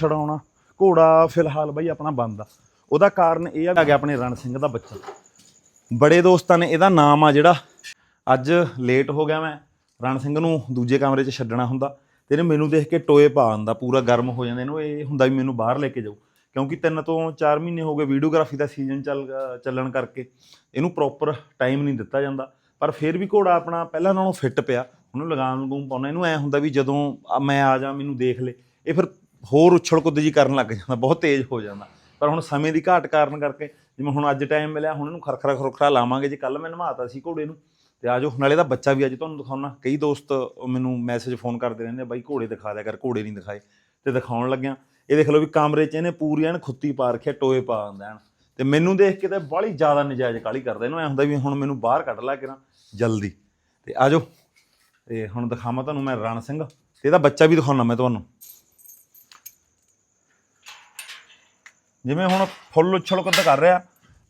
ਛਡਾਉਣਾ ਘੋੜਾ ਫਿਲਹਾਲ ਬਈ ਆਪਣਾ ਬੰਦ ਆ। ਉਹਦਾ ਕਾਰਨ ਇਹ ਆ ਗਿਆ ਆਪਣੇ ਰਣ ਸਿੰਘ ਦਾ ਬੱਚਾ। ਬੜੇ ਦੋਸਤਾਂ ਨੇ ਇਹਦਾ ਨਾਮ ਆ ਜਿਹੜਾ। ਅੱਜ ਲੇਟ ਹੋ ਗਿਆ ਮੈਂ। ਰਣ ਸਿੰਘ ਨੂੰ ਦੂਜੇ ਕਮਰੇ 'ਚ ਛੱਡਣਾ ਹੁੰਦਾ। ਤੇ ਇਹਨੇ ਮੈਨੂੰ ਦੇਖ ਕੇ ਟੋਏ ਪਾ ਆਂਦਾ ਪੂਰਾ ਗਰਮ ਹੋ ਜਾਂਦਾ ਇਹਨੂੰ ਇਹ ਹੁੰਦਾ ਵੀ ਮੈਨੂੰ ਬਾਹਰ ਲੈ ਕੇ ਜਾਓ। ਕਿਉਂਕਿ ਤਿੰਨ ਤੋਂ 4 ਮਹੀਨੇ ਹੋ ਗਏ ਵੀਡੀਓਗ੍ਰਾਫੀ ਦਾ ਸੀਜ਼ਨ ਚੱਲ, ਚੱਲਣ ਕਰਕੇ। ਇਹਨੂੰ ਪ੍ਰੋਪਰ ਟਾਈਮ ਨਹੀਂ ਦਿੱਤਾ ਜਾਂਦਾ। ਪਰ ਫਿਰ ਵੀ ਘੋੜਾ ਆਪਣਾ ਪਹਿਲਾਂ ਨਾਲੋਂ ਫਿੱਟ ਪਿਆ। ਉਹਨੂੰ ਲਗਾਮ ਲਗੂਮ ਪਾਉਣਾ ਇਹਨੂੰ ਐ ਹੁੰਦਾ ਵੀ ਜਦੋਂ ਮੈਂ ਆ ਜਾ, ਮੈਨੂੰ ਦੇਖ ਲੇ। ਇਹ ਫਿਰ ਹੋਰ ਉਛਲ ਕੁੱਦ ਜੀ ਕਰਨ ਲੱਗ ਜਾਂਦਾ ਬਹੁਤ ਤੇਜ਼ ਹੋ ਜਾਂਦਾ। ਪਰ ਹੁਣ ਸਮੇਂ ਦੀ ਘਾਟ ਕਾਰਨ ਕਰਕੇ ਜਿਵੇਂ ਹੁਣ ਅੱਜ ਟਾਈਮ ਮਿਲਿਆ ਹੁਣ ਇਹਨੂੰ ਖਰਖਰਾ ਖਰਖਰਾ ਲਾਵਾਂਗੇ ਜੇ ਕੱਲ ਮੈਂ ਨਵਾਤਾ ਸੀ ਘੋੜੇ ਨੂੰ ਤੇ ਆਜੋ ਨਾਲੇ ਦਾ ਬੱਚਾ ਵੀ ਅੱਜ ਤੁਹਾਨੂੰ ਦਿਖਾਉਣਾ। ਕਈ ਦੋਸਤ ਮੈਨੂੰ ਮੈਸੇਜ ਫੋਨ ਕਰਦੇ ਰਹਿੰਦੇ ਆ, ਬਾਈ ਘੋੜੇ ਦਿਖਾ ਦਿਆ ਕਰ ਘੋੜੇ ਨਹੀਂ ਦਿਖਾਏ। ਤੇ ਦਿਖਾਉਣ ਲੱਗਿਆ। ਇਹ ਦੇਖ ਲਓ ਵੀ ਕਮਰੇ 'ਚ ਇਹਨੇ ਪੂਰੀ ਐਨ ਖੁੱਤੀ ਪਾ ਰੱਖਿਆ ਟੋਏ ਪਾ ਦਿੰਦਾ ਐਨ ਤੇ ਮੈਨੂੰ ਦੇਖ ਕੇ ਤਾਂ ਬੜੀ ਜ਼ਿਆਦਾ ਨਜਾਇਜ਼ ਕਾਲੀ ਕਰਦਾ ਇਹਨੂੰ। ਐ ਹੁੰਦਾ ਵੀ ਹੁਣ ਮੈਨੂੰ ਬਾਹਰ ਕੱਢ ਲਾ ਕਿਰਾਂ ਜਲਦੀ। ਤੇ ਆਜੋ ਤੇ ਹੁਣ ਦਿਖਾਵਾਂ ਤੁਹਾਨੂੰ ਮੈਂ ਰਣ ਸਿੰਘ। ਤੇ ਇਹਦਾ ਬੱਚਾ ਵੀ ਦਿਖਾਉਣਾ ਮੈਂ ਤੁਹਾਨੂੰ। ਜਿਵੇਂ ਹੁਣ ਫੁੱਲ ਉਛਲ ਕੁੱਦ ਕਰ ਰਿਹਾ,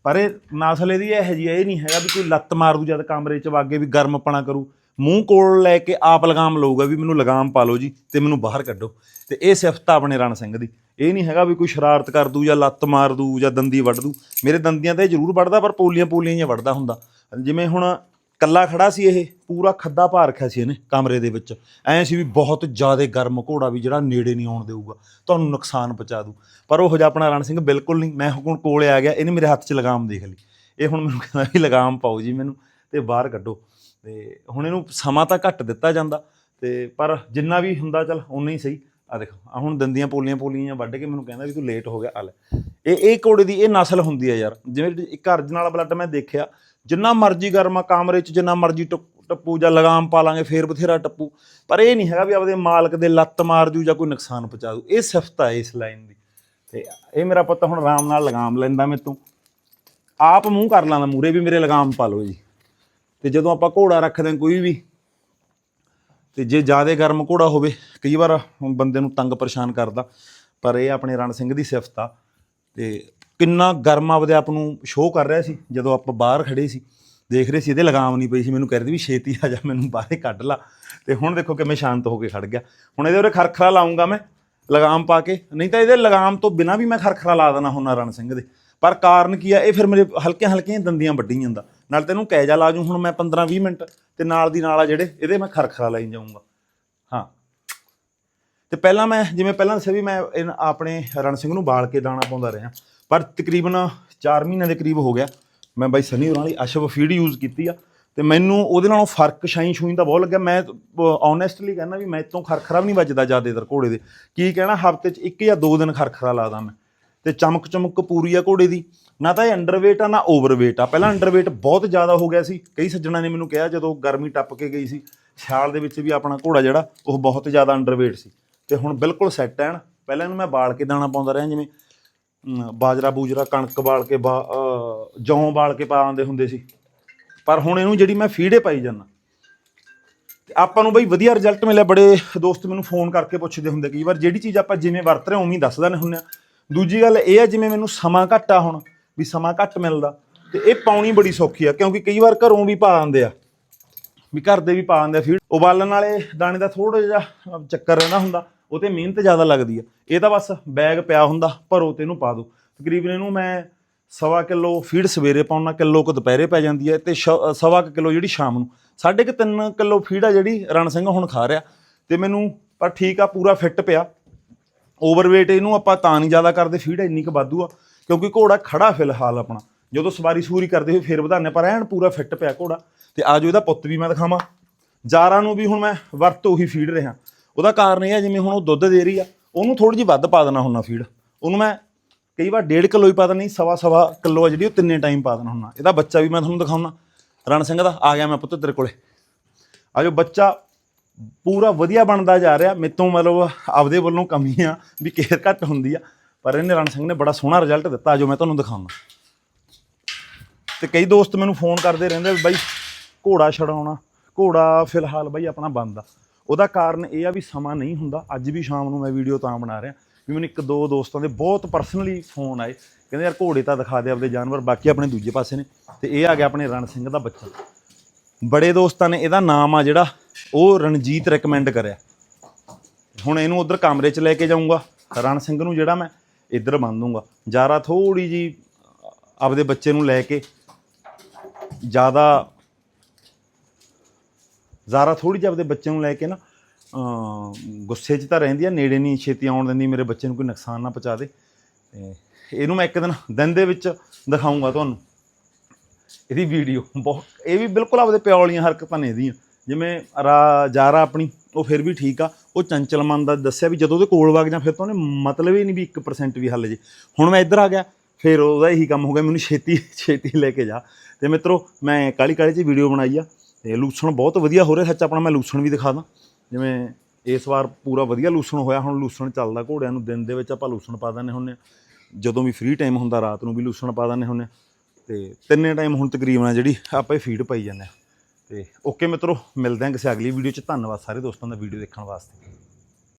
ਪਰ ਇਹ ਨਸਲ ਇਹਦੀ ਇਹ ਜੀ ਇਹ ਨਹੀਂ ਹੈਗਾ ਵੀ ਕੋਈ ਲੱਤ ਮਾਰ ਦੂ ਜਦ ਕਮਰੇ 'ਚ ਵਾਗੇ ਵੀ ਗਰਮਪਣਾ ਕਰੂ। ਮੂੰਹ ਕੋਲ ਲੈ ਕੇ ਆਪ ਲਗਾਮ ਲਊਗਾ ਵੀ ਮੈਨੂੰ ਲਗਾਮ ਪਾ ਲਓ ਜੀ ਤੇ ਮੈਨੂੰ ਬਾਹਰ ਕੱਢੋ। ਤੇ ਇਹ ਸਿਫਤ ਆ ਆਪਣੇ ਰਣ ਸਿੰਘ ਦੀ। ਇਹ ਨਹੀਂ ਹੈਗਾ ਵੀ ਕੋਈ ਸ਼ਰਾਰਤ ਕਰ ਦੂ ਜਾਂ ਲੱਤ ਮਾਰ ਦੂ ਜਾਂ ਦੰਦੀ ਵੱਢ ਦੂ। ਮੇਰੇ ਦੰਦੀਆਂ ਤੇ ਇਹ ਜ਼ਰੂਰ ਵੱਢਦਾ ਪਰ ਪੋਲੀਆਂ ਪੋਲੀਆਂ ਹੀ ਵੱਢਦਾ ਹੁੰਦਾ। ਜਿਵੇਂ ਹੁਣ ਕੱਲਾ ਖੜਾ ਸੀ ਇਹ, ਪੂਰਾ ਖੱਦਾ ਭਾ ਰੱਖਿਆ ਸੀ ਇਹਨੇ ਕਮਰੇ ਦੇ ਵਿੱਚ। ਐਂ ਸੀ ਵੀ ਬਹੁਤ ਜ਼ਿਆਦਾ ਗਰਮ ਘੋੜਾ ਵੀ ਜਿਹੜਾ ਨੇੜੇ ਨਹੀਂ ਆਉਣ ਦੇਊਗਾ, ਤੁਹਾਨੂੰ ਨੁਕਸਾਨ ਪਹੁੰਚਾ ਦੂ ਪਰ ਉਹ ਜਿਹਾ ਆਪਣਾ ਰਣ ਸਿੰਘ ਬਿਲਕੁਲ ਨਹੀਂ, ਮੈਂ ਹੁਣ ਕੋਲੇ ਆ ਗਿਆ, ਇਹਨੇ ਮੇਰੇ ਹੱਥ 'ਚ ਲਗਾਮ ਦੇਖ ਲਈ। ਇਹ ਹੁਣ ਮੈਨੂੰ ਕਹਿੰਦਾ ਵੀ ਲਗਾਮ ਪਾਓ ਜੀ ਮੈਨੂੰ ਤੇ ਬਾਹਰ ਕੱਢੋ। ਤੇ ਹੁਣ ਇਹਨੂੰ ਸਮਾਂ ਤਾਂ ਘੱਟ ਦਿੱਤਾ ਜਾਂਦਾ, ਤੇ ਪਰ ਜਿੰਨਾ ਵੀ ਹੁੰਦਾ ਚੱਲ ਉਨਾ ਹੀ ਸਹੀ। ਆ ਦੇਖੋ ਆ ਹੁਣ ਦੰਦੀਆਂ ਪੋਲੀਆਂ ਪੋਲੀਆਂ ਵੱਢ ਕੇ ਮੈਨੂੰ ਕਹਿੰਦਾ ਵੀ ਤੂੰ ਲੇਟ ਹੋ ਗਿਆ, ਆ ਇਹ ਇਹ ਘੋੜੇ ਦੀ ਇਹ ਨਸਲ ਹੁੰਦੀ ਆ ਯਾਰ, ਜਿਵੇਂ ਇੱਕ ਅਰਜਨ ਵਾਲਾ ਬਲੱਡ ਮੈਂ ਦੇਖਿਆ ਜਿੰਨਾ ਮਰਜ਼ੀ ਗਰਮਾ ਕਾਮਰੇ 'ਚ ਜਿੰਨਾ ਮਰਜ਼ੀ ਟੱਪ- ਟੱਪੂ ਜਾਂ ਲਗਾਮ ਪਾ ਲਾਂਗੇ, ਫੇਰ ਬਥੇਰਾ ਟੱਪੂ। ਪਰ ਇਹ ਨਹੀਂ ਹੈਗਾ ਵੀ ਆਪਦੇ ਮਾਲਕ ਦੇ ਲੱਤ ਮਾਰ ਜੂ ਜਾਂ ਕੋਈ ਨੁਕਸਾਨ ਪਹੁੰਚਾ ਦੂ ਇਹ ਸਿਫਤ ਆ ਇਸ ਲਾਈਨ ਦੀ। ਤੇ ਇਹ ਮੇਰਾ ਪੁੱਤ ਹੁਣ ਆਰਾਮ ਨਾਲ ਲਗਾਮ ਲੈਂਦਾ ਮੇਰੇ ਤੋਂ। ਆਪ ਮੂੰਹ ਕਰ ਲਾਂਦਾ, ਮੂਰੇ ਵੀ ਮੇਰੇ ਲਗਾਮ ਪਾ ਲਓ ਜੀ। ਤੇ ਜਦੋਂ ਆਪਾਂ ਘੋੜਾ ਰੱਖਦੇ ਕੋਈ ਵੀ, ਤੇ ਜੇ ਜ਼ਿਆਦਾ ਗਰਮ ਘੋੜਾ ਹੋਵੇ, ਕਈ ਵਾਰ ਬੰਦੇ ਨੂੰ ਤੰਗ ਪਰੇਸ਼ਾਨ ਕਰਦਾ। ਪਰ ਇਹ ਆਪਣੇ ਰਣ ਸਿੰਘ ਦੀ ਸਿਫਤ ਆ। ਤੇ ਕਿੰਨਾ ਗਰਮ ਆਪਦੇ ਆਪ ਨੂੰ ਸ਼ੋਅ ਕਰ ਰਿਹਾ ਸੀ, ਜਦੋਂ ਆਪਾਂ ਬਾਹਰ ਖੜੇ ਸੀ, ਦੇਖ ਰਹੇ ਸੀ, ਇਹਦੇ ਲਗਾਮ ਨਹੀਂ ਪਈ ਸੀ, ਮੈਨੂੰ ਕਹਿੰਦੀ ਵੀ ਛੇਤੀ ਆ ਜਾ, ਮੈਨੂੰ ਬਾਹਰੇ ਕੱਢ ਲਾ। ਤੇ ਹੁਣ ਦੇਖੋ ਕਿਵੇਂ ਸ਼ਾਂਤ ਹੋ ਕੇ ਖੜ ਗਿਆ। ਹੁਣ ਇਹਦੇ ਉਰੇ ਖਰਖਰਾ ਲਾਉਂਗਾ ਮੈਂ, ਲਗਾਮ ਪਾ ਕੇ। ਨਹੀਂ ਤਾਂ ਇਹਦੇ ਲਗਾਮ ਤੋਂ ਬਿਨਾ ਵੀ ਮੈਂ ਖਰਖਰਾ ਲਾ ਦੇਣਾ ਹੁੰਨਾ ਰਣ ਸਿੰਘ ਦੇ। ਪਰ ਕਾਰਨ ਕੀ ਆ, ਇਹ ਫਿਰ ਮੇਰੇ ਹਲਕੀਆਂ ਹਲਕੀਆਂ ਦੰਦੀਆਂ ਵੱਢੀ ਜਾਂਦਾ। ਨਾਲ ਤੈਨੂੰ ਕਹਿ ਜਾ ਲਾ ਜੂ ਹੁਣ ਮੈਂ 15 20 ਮਿੰਟ ਤੇ ਨਾਲ ਦੀ ਨਾਲ ਆ ਜਿਹੜੇ, ਇਹਦੇ ਮੈਂ ਖਰਖਰਾ ਲਾਈ ਜਾਊਂਗਾ। ਹਾਂ। ਤੇ ਪਹਿਲਾਂ ਮੈਂ, ਜਿਵੇਂ ਪਹਿਲਾਂ ਦੱਸਿਆ ਵੀ ਮੈਂ ਇਨ- ਆਪਣੇ ਰਣ ਸਿੰਘ ਨੂੰ ਬਾਲ ਕੇ ਦਾਣਾ ਪਾਉਂਦਾ ਰਿਹਾ ਪਰ ਤਕਰੀਬਨ 4 ਮਹੀਨਿਆਂ ਦੇ ਕਰੀਬ ਹੋ ਗਿਆ। ਮੈਂ ਬਾਈ ਸਨੀ ਹੋਰਾਂ ਵਾਲੀ ਅਸ਼ਵ ਫੀਡ ਯੂਜ਼ ਕੀਤੀ ਆ ਤੇ ਮੈਨੂੰ ਉਹਦੇ ਨਾਲੋਂ ਫ਼ਰਕ ਸ਼ਾਈਨ ਸ਼ੂਈ ਦਾ ਬਹੁਤ ਲੱਗਿਆ। ਮੈਂ ਓਨੈਸਟਲੀ ਕਹਿੰਦਾ ਵੀ ਮੈਂ ਤੋਂ ਖਰਖਰਾ ਵੀ ਨਹੀਂ ਵੱਜਦਾ ਜ਼ਿਆਦਾਤਰ ਘੋੜੇ ਦੇ। ਕੀ ਕਹਿਣਾ, ਹਫ਼ਤੇ 'ਚ ਇੱਕ ਜਾਂ ਦੋ ਦਿਨ ਖਰਖਰਾ ਲਾਦਾ ਮੈਂ। ਤੇ ਚਮਕ ਚਮਕ ਪੂਰੀ ਆ ਘੋੜੇ ਦੀ। ਨਾ ਤਾਂ ਇਹ ਅੰਡਰਵੇਟ ਆ, ਨਾ ਓਵਰਵੇਟ ਆ। ਪਹਿਲਾਂ ਅੰਡਰਵੇਟ ਬਹੁਤ ਜ਼ਿਆਦਾ ਹੋ ਗਿਆ ਸੀ। ਕਈ ਸੱਜਣਾ ਨੇ ਮੈਨੂੰ ਕਿਹਾ ਜਦੋਂ ਗਰਮੀ ਟੱਪ ਕੇ ਗਈ ਸੀ, ਸਿਆਲ ਦੇ ਵਿੱਚ ਵੀ ਆਪਣਾ ਘੋੜਾ ਜਿਹੜਾ, ਉਹ ਬਹੁਤ ਜ਼ਿਆਦਾ ਅੰਡਰਵੇਟ ਸੀ। ਤੇ ਹੁਣ ਬਿਲਕੁਲ ਸੈੱਟ ਐਨ। ਪਹਿਲਾਂ ਇਹਨੂੰ ਮੈਂ ਬਾਲ ਕੇ ਦਾਣਾ ਪਾਉਂਦਾ ਰਿਹਾ, ਜਿਵੇਂ ਬਾਜਰਾ ਬੂਜਰਾ ਕਣਕ ਬਾਲ ਕੇ ਬਾ- ਜੌਂ ਬਾਲ ਕੇ ਪਾ ਪਾਉਂਦੇ ਹੁੰਦੇ ਸੀ। ਪਰ ਹੁਣ ਇਹਨੂੰ ਜਿਹੜੀ ਮੈਂ ਫੀਡੇ ਪਾਈ ਜਾਂਦਾ। ਆਪਾਂ ਨੂੰ ਬਈ ਵਧੀਆ ਰਿਜ਼ਲਟ ਮਿਲਿਆ। ਬੜੇ ਦੋਸਤ ਮੈਨੂੰ ਫੋਨ ਕਰਕੇ ਪੁੱਛਦੇ ਹੁੰਦੇ। ਕਈ ਵਾਰ ਜਿਹੜੀ ਚੀਜ਼ ਆਪਾਂ ਜਿਵੇਂ ਵਰਤ ਰਹੇ ਹਾਂ, ਉਵੇਂ ਹੀ ਦੱਸ ਦਿੰਦੇ ਹੁੰਦੇ ਆ ਦੂਜੀ ਗੱਲ ਇਹ ਆ ਜਿਵੇਂ ਮੈਨੂੰ ਸਮਾਂ ਘੱਟ ਆ ਹੁਣ, ਵੀ ਸਮਾਂ ਘੱਟ ਮਿਲਦਾ। ਤੇ ਇਹ ਪਾਉਣੀ ਬੜੀ ਸੌਖੀ ਆ, ਕਿਉਂਕਿ ਕਈ ਵਾਰ ਘਰੋਂ ਵੀ ਪਾ ਆਉਂਦੇ ਆ। ਵੀ ਘਰ ਦੇ ਵੀ ਪਾ ਦਿੰਦੇ ਆ ਫੀਡ। ਉਬਾਲਣ ਵਾਲੇ ਦਾਣੇ ਦਾ ਥੋੜਾ ਜਿਹਾ ਚੱਕਰ ਰਹਿੰਦਾ ਹੁੰਦਾ। ਉਹ ਤੇ ਮਿਹਨਤ ਜ਼ਿਆਦਾ ਲੱਗਦੀ ਆ। ਇਹ ਤਾਂ ਬਸ ਬੈਗ ਪਿਆ ਹੁੰਦਾ, ਭਰੋ ਤੇ ਇਹਨੂੰ ਪਾ ਦਿਓ ਤਕਰੀਬਨ ਇਹਨੂੰ ਮੈਂ ਸਵਾ ਕਿਲੋ ਫੀਡ ਸਵੇਰੇ ਪਾਉਣਾ, ਕਿਲੋ ਕੁ ਦੁਪਹਿਰੇ ਪੈ ਜਾਂਦੀ ਹੈ ਤੇ ਸਵਾ ਕੁ ਕਿਲੋ ਜਿਹੜੀ ਸ਼ਾਮ ਨੂੰ। ਸਾਢੇ ਕੁ 3 ਕਿਲੋ ਫੀਡ ਆ ਜਿਹੜੀ ਰਣ ਸਿੰਘ ਹੁਣ ਖਾ ਰਿਹਾ। ਤੇ ਮੈਨੂੰ ਪਰ ਠੀਕ ਆ, ਪੂਰਾ ਫਿੱਟ ਪਿਆ। ਓਵਰਵੇਟ ਇਹਨੂੰ ਆਪਾਂ ਤਾਂ ਨਹੀਂ ਜ਼ਿਆਦਾ ਕਰਦੇ, ਫੀਡ ਇੰਨੀ ਕੁ ਵਾਧੂ ਆ, ਕਿਉਂਕਿ ਘੋੜਾ ਖੜਾ ਫਿਲਹਾਲ ਆਪਣਾ। ਜਦੋਂ ਸਵਾਰੀ ਸੂਰੀ ਕਰਦੇ ਹੋਏ ਫੇਰ ਵਧਾਉਂਦੇ ਪਰ ਐਨ ਪੂਰਾ ਫਿੱਟ ਪਿਆ ਘੋੜਾ। ਤੇ ਆਜੋ ਇਹਦਾ ਪੁੱਤ ਵੀ ਮੈਂ ਦਿਖਾਵਾਂ। ਜਾਰਾਂ ਨੂੰ ਵੀ ਹੁਣ ਮੈਂ ਵਰਤ ਉਹੀ ਫੀਡ ਰਿਹਾ। ਉਹਦਾ ਕਾਰਨ ਇਹ ਹੈ ਜਿਵੇਂ ਹੁਣ ਉਹ ਦੁੱਧ ਦੇ ਰਹੀ ਆ, ਉਹਨੂੰ ਥੋੜੀ ਜਿਹੀ ਵੱਧ ਪਾ ਦੇਣਾ ਹੁੰਦਾ ਫੀਡ ਉਹਨੂੰ ਮੈਂ ਕਈ ਵਾਰ 1.5 ਕਿਲੋ ਹੀ ਪਾ ਦਿੰਦੀ ਸਵਾ ਸਵਾ ਕਿਲੋ ਆ ਜਿਹੜੀ, ਉਹ ਤਿੰਨੇ ਟਾਈਮ ਪਾ ਦੇਣਾ ਹੁੰਦਾ। ਇਹਦਾ ਬੱਚਾ ਵੀ ਮੈਂ ਤੁਹਾਨੂੰ ਦਿਖਾਉਣਾ। ਰਣ ਸਿੰਘ ਦਾ, ਆ ਗਿਆ ਮੈਂ ਪੁੱਤ ਤੇਰੇ ਕੋਲੇ। ਆਜੋ ਬੱਚਾ ਪੂਰਾ ਵਧੀਆ ਬਣਦਾ ਜਾ ਰਿਹਾ ਮੇਤੋਂ ਮਤਲਬ ਆਪਦੇ ਵੱਲੋਂ ਕਮੀ ਆ, ਵੀ ਕੇਅਰ ਘੱਟ ਹੁੰਦੀ ਆ, ਪਰ ਇਹਨੇ ਰਣ ਸਿੰਘ ਨੇ ਬੜਾ ਸੋਹਣਾ ਰਿਜ਼ਲਟ ਦਿੱਤਾ ਜੋ ਮੈਂ ਤੁਹਾਨੂੰ ਦਿਖਾਉਣਾ। ਤੇ ਕਈ ਦੋਸਤ ਮੈਨੂੰ ਫੋਨ ਕਰਦੇ ਰਹਿੰਦੇ ਵੀ ਬਾਈ ਘੋੜਾ ਛਡਾਉਣਾ, ਘੋੜਾ ਫਿਲਹਾਲ ਬਾਈ ਆਪਣਾ ਬੰਦ ਆ। ਉਹਦਾ ਕਾਰਨ ਇਹ ਆ ਵੀ ਸਮਾਂ ਨਹੀਂ ਹੁੰਦਾ। ਅੱਜ ਵੀ ਸ਼ਾਮ ਨੂੰ ਮੈਂ ਵੀਡੀਓ ਤਾਂ ਬਣਾ ਰਿਹਾ। ਵੀ ਮੈਨੂੰ ਇੱਕ ਦੋ ਦੋਸਤਾਂ ਦੇ ਬਹੁਤ ਪਰਸਨਲੀ ਫੋਨ ਆਏ। ਕਹਿੰਦੇ, ਯਾਰ ਘੋੜੇ ਤਾਂ ਦਿਖਾ ਦੇ ਆਪਦੇ ਜਾਨਵਰ, ਬਾਕੀ ਆਪਣੇ ਦੂਜੇ ਪਾਸੇ ਨੇ। ਤੇ ਇਹ ਆ ਗਿਆ ਆਪਣੇ ਰਣ ਸਿੰਘ ਦਾ ਬੱਚਾ। ਬੜੇ ਦੋਸਤਾਂ ਨੇ ਇਹਦਾ ਨਾਮ ਆ ਜਿਹੜਾ, ਉਹ ਰਣਜੀਤ ਰეკਮੈਂਡ ਕਰਿਆ। ਹੁਣ ਇਹਨੂੰ ਉਧਰ ਕਮਰੇ 'ਚ ਲੈ ਕੇ ਜਾਊਂਗਾ। ਰਣ ਸਿੰਘ ਨੂੰ ਜਿਹੜਾ ਮੈਂ ਇੱਧਰ ਬੰਨ ਦੂੰਗਾ। ਜਾਰਾ ਥੋੜੀ ਜੀ ਆਪਦੇ ਬੱਚੇ ਨੂੰ ਲੈ ਕੇ ਜ਼ਿਆਦਾ ਜ਼ਾਰਾ ਥੋੜੀ ਜਿਹੀ ਆਪਦੇ ਬੱਚੇ ਨੂੰ ਲੈ ਕੇ ਨਾ ਗੁੱਸੇ 'ਚ ਤਾਂ ਰਹਿੰਦੀ ਆ, ਨੇੜੇ ਨਹੀਂ ਛੇਤੀ ਆਉਣ ਦਿੰਦੀ, ਮੇਰੇ ਬੱਚੇ ਨੂੰ ਕੋਈ ਨੁਕਸਾਨ ਨਾ ਪਹੁੰਚਾ ਦੇ। ਤੇ ਇਹਨੂੰ ਮੈਂ ਇੱਕ ਦਿਨ ਦਿਨ ਦੇ ਵਿੱਚ ਦਿਖਾਉਂਗਾ ਤੁਹਾਨੂੰ। ਇਹਦੀ ਵੀਡੀਓ ਬਹੁਤ, ਇਹ ਵੀ ਬਿਲਕੁਲ ਆਪਦੇ ਪਿਓ ਵਾਲੀਆਂ ਹਰਕਤਾਂ ਨੇ ਇਹਦੀਆਂ। ਜਿਵੇਂ ਰਾ, ਜਾਰਾ ਆਪਣੀ, ਉਹ ਫਿਰ ਵੀ ਠੀਕ ਆ। ਉਹ ਚੰਚਲ ਮਨ ਦਾ ਦੱਸਿਆ ਵੀ ਜਦੋਂ ਉਹਦੇ ਕੋਲ ਵਗ ਜਾਂ, ਫਿਰ ਤਾਂ ਉਹਨੇ ਮਤਲਬ ਹੀ ਨਹੀਂ ਵੀ 1% ਵੀ ਹੱਲ ਜੇ। ਹੁਣ ਮੈਂ ਇੱਧਰ ਆ ਗਿਆ, ਫਿਰ ਉਹਦਾ ਇਹੀ ਕੰਮ ਹੋ ਗਿਆ, ਮੈਨੂੰ ਛੇਤੀ ਛੇਤੀ ਲੈ ਕੇ ਜਾ। ਤੇ ਮਿੱਤਰੋ, ਮੈਂ ਕਾਲੀ ਕਾਲੀ ਚ ਵੀਡੀਓ ਬਣਾਈ ਆ। ਤੇ ਲੂਸਣ ਬਹੁਤ ਵਧੀਆ ਹੋ ਰਿਹਾ, ਸੱਚ ਆਪਣਾ ਮੈਂ ਲੂਸਣ ਵੀ ਦਿਖਾ ਦਾਂ। ਜਿਵੇਂ ਇਸ ਵਾਰ ਪੂਰਾ ਵਧੀਆ ਲੂਸਣ ਹੋਇਆ, ਹੁਣ ਲੂਸਣ ਚੱਲਦਾ ਘੋੜਿਆਂ ਨੂੰ, ਦਿਨ ਦੇ ਵਿੱਚ ਆਪਾਂ ਲੂਸਣ ਪਾ ਦਿੰਦੇ ਹੁੰਦੇ ਹਾਂ। ਜਦੋਂ ਵੀ ਫ੍ਰੀ ਟਾਈਮ ਹੁੰਦਾ, ਰਾਤ ਨੂੰ ਵੀ ਲੂਸਣ ਪਾ ਦਿੰਦੇ ਹੁੰਦੇ ਹਾਂ। ਤੇ ਤਿੰਨੇ ਟਾਈਮ ਹੁਣ ਤਕਰੀਬਨ ਆ ਜਿਹੜੀ ਆਪਾਂ ਇਹ ਫੀਡ ਪਾਈ ਜਾਂਦੇ ਹਾਂ। ਤੇ ਓਕੇ ਮਿੱਤਰੋ, ਮਿਲਦੇ ਹਾਂ ਕਿਸੇ ਅਗਲੀ ਵੀਡੀਓ 'ਚ। ਧੰਨਵਾਦ ਸਾਰੇ ਦੋਸਤਾਂ ਦਾ ਵੀਡੀਓ ਦੇਖਣ ਵਾਸਤੇ।